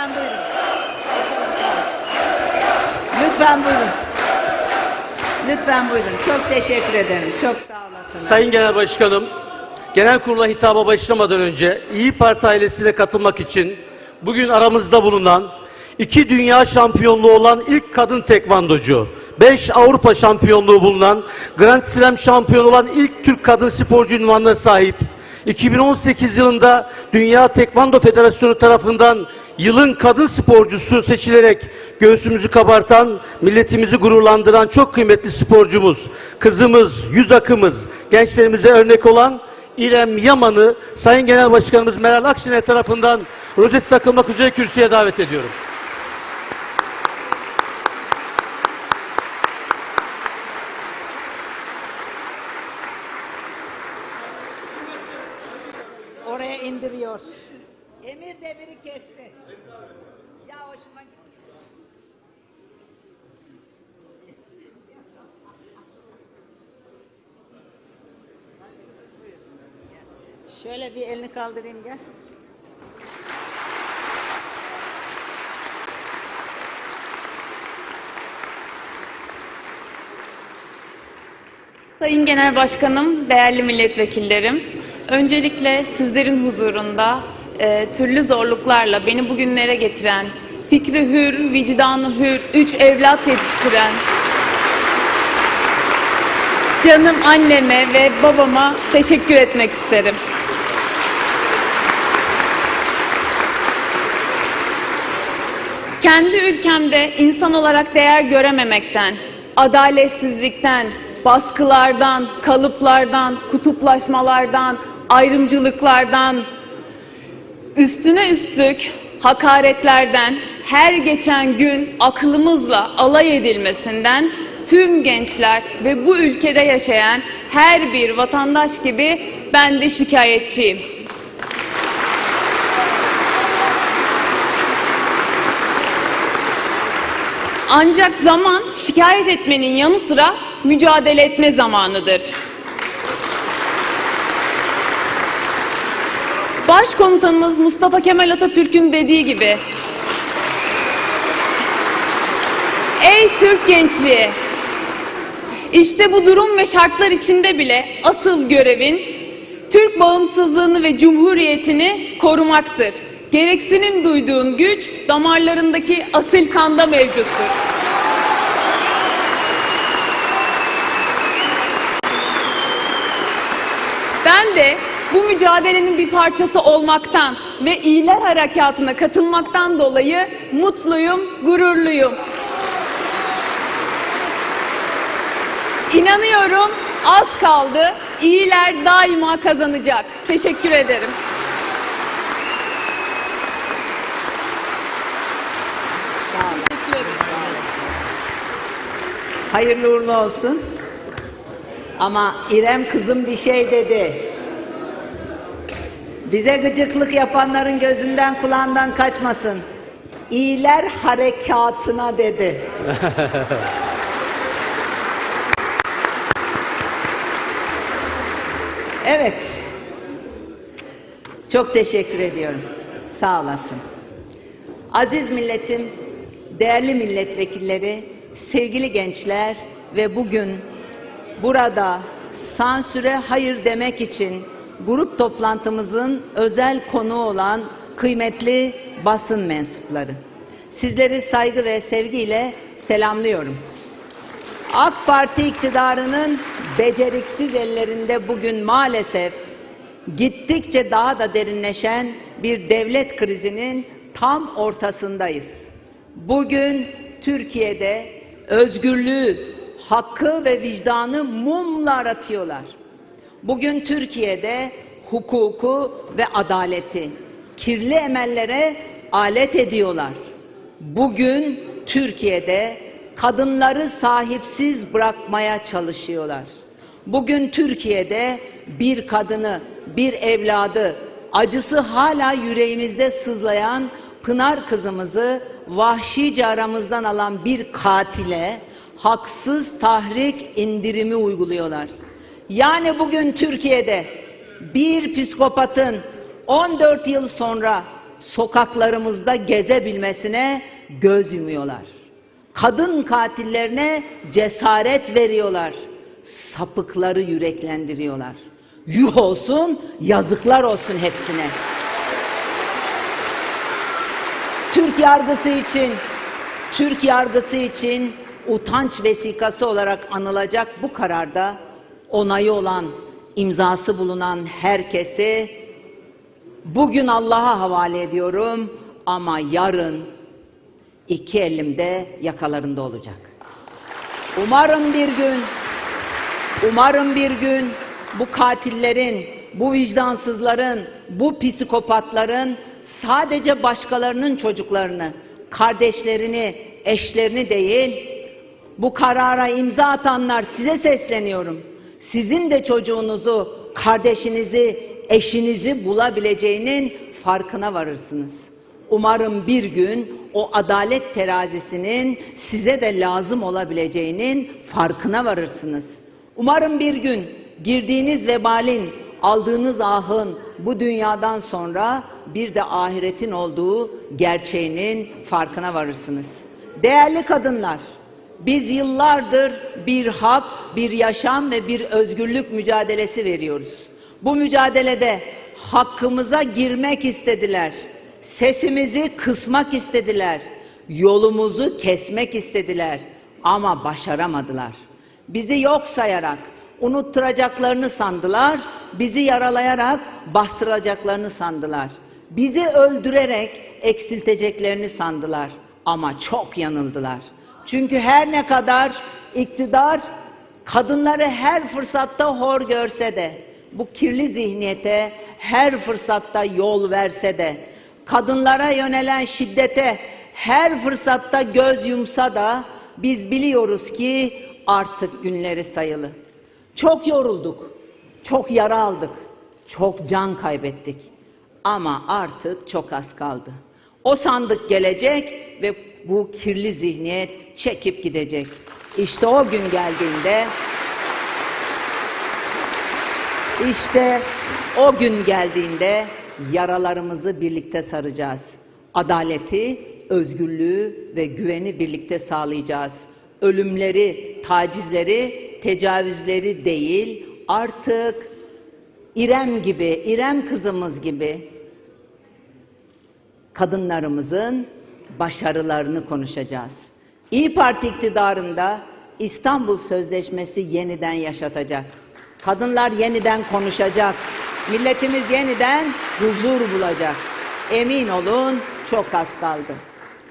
Lütfen buyurun. Lütfen buyurun. Lütfen buyurun. Çok teşekkür ederim. Çok sağ olasınız. Sayın Genel Başkanım, Genel Kurula hitaba başlamadan önce İyi Parti ailesine katılmak için bugün aramızda bulunan iki dünya şampiyonluğu olan ilk kadın tekvandocu, beş Avrupa şampiyonluğu bulunan, Grand Slam şampiyonu olan ilk Türk kadın sporcu ünvanına sahip, 2018 yılında Dünya Tekvando Federasyonu tarafından yılın kadın sporcusu seçilerek göğsümüzü kabartan, milletimizi gururlandıran çok kıymetli sporcumuz, kızımız, yüz akımız, gençlerimize örnek olan İrem Yaman'ı Sayın Genel Başkanımız Meral Akşener tarafından rozeti takılmak üzere kürsüye davet ediyorum. Ya hoşuma gitti. Şöyle bir elini kaldırayım gel. Sayın Genel Başkanım, değerli milletvekillerim, öncelikle sizlerin huzurunda e, türlü zorluklarla beni bugünlere getiren, fikri hür, vicdanı hür, üç evlat yetiştiren, canım anneme ve babama teşekkür etmek isterim. Kendi ülkemde insan olarak değer görememekten, adaletsizlikten, baskılardan, kalıplardan, kutuplaşmalardan, ayrımcılıklardan, üstüne üstlük hakaretlerden, her geçen gün aklımızla alay edilmesinden tüm gençler ve bu ülkede yaşayan her bir vatandaş gibi ben de şikayetçiyim. Ancak zaman şikayet etmenin yanı sıra mücadele etme zamanıdır. Başkomutanımız Mustafa Kemal Atatürk'ün dediği gibi Ey Türk gençliği! İşte bu durum ve şartlar içinde bile asıl görevin Türk bağımsızlığını ve cumhuriyetini korumaktır. Gereksinim duyduğun güç damarlarındaki asil kanda mevcuttur. Ben de bu mücadelenin bir parçası olmaktan ve iyiler harekatına katılmaktan dolayı mutluyum, gururluyum. İnanıyorum az kaldı. İyiler daima kazanacak. Teşekkür ederim. Teşekkür ederim. Hayırlı uğurlu olsun. Ama İrem kızım bir şey dedi. Bize gıcıklık yapanların gözünden kulağından kaçmasın. İyiler harekatına dedi. evet. Çok teşekkür ediyorum. Sağ olasın. Aziz milletim, değerli milletvekilleri, sevgili gençler ve bugün burada sansüre hayır demek için grup toplantımızın özel konuğu olan kıymetli basın mensupları. Sizleri saygı ve sevgiyle selamlıyorum. AK Parti iktidarının beceriksiz ellerinde bugün maalesef gittikçe daha da derinleşen bir devlet krizinin tam ortasındayız. Bugün Türkiye'de özgürlüğü, hakkı ve vicdanı mumla aratıyorlar. Bugün Türkiye'de hukuku ve adaleti kirli emellere alet ediyorlar. Bugün Türkiye'de kadınları sahipsiz bırakmaya çalışıyorlar. Bugün Türkiye'de bir kadını, bir evladı, acısı hala yüreğimizde sızlayan Pınar kızımızı vahşice aramızdan alan bir katile haksız tahrik indirimi uyguluyorlar. Yani bugün Türkiye'de bir psikopatın 14 yıl sonra sokaklarımızda gezebilmesine göz yumuyorlar. Kadın katillerine cesaret veriyorlar. Sapıkları yüreklendiriyorlar. Yuh olsun, yazıklar olsun hepsine. Türk yargısı için Türk yargısı için utanç vesikası olarak anılacak bu kararda onayı olan, imzası bulunan herkesi bugün Allah'a havale ediyorum ama yarın iki elimde yakalarında olacak. Umarım bir gün Umarım bir gün bu katillerin, bu vicdansızların, bu psikopatların sadece başkalarının çocuklarını, kardeşlerini, eşlerini değil, bu karara imza atanlar size sesleniyorum. Sizin de çocuğunuzu, kardeşinizi, eşinizi bulabileceğinin farkına varırsınız. Umarım bir gün o adalet terazisinin size de lazım olabileceğinin farkına varırsınız. Umarım bir gün girdiğiniz vebalin, aldığınız ahın bu dünyadan sonra bir de ahiretin olduğu gerçeğinin farkına varırsınız. Değerli kadınlar, biz yıllardır bir hak, bir yaşam ve bir özgürlük mücadelesi veriyoruz. Bu mücadelede hakkımıza girmek istediler. Sesimizi kısmak istediler. Yolumuzu kesmek istediler ama başaramadılar. Bizi yok sayarak unutturacaklarını sandılar, bizi yaralayarak bastıracaklarını sandılar. Bizi öldürerek eksilteceklerini sandılar ama çok yanıldılar. Çünkü her ne kadar iktidar kadınları her fırsatta hor görse de, bu kirli zihniyete her fırsatta yol verse de, kadınlara yönelen şiddete her fırsatta göz yumsa da biz biliyoruz ki artık günleri sayılı. Çok yorulduk, çok yara aldık, çok can kaybettik. Ama artık çok az kaldı. O sandık gelecek ve bu kirli zihniyet çekip gidecek. İşte o gün geldiğinde işte o gün geldiğinde yaralarımızı birlikte saracağız. Adaleti, özgürlüğü ve güveni birlikte sağlayacağız. Ölümleri, tacizleri, tecavüzleri değil, artık İrem gibi, İrem kızımız gibi kadınlarımızın başarılarını konuşacağız. İyi Parti iktidarında İstanbul Sözleşmesi yeniden yaşatacak. Kadınlar yeniden konuşacak. Milletimiz yeniden huzur bulacak. Emin olun çok az kaldı.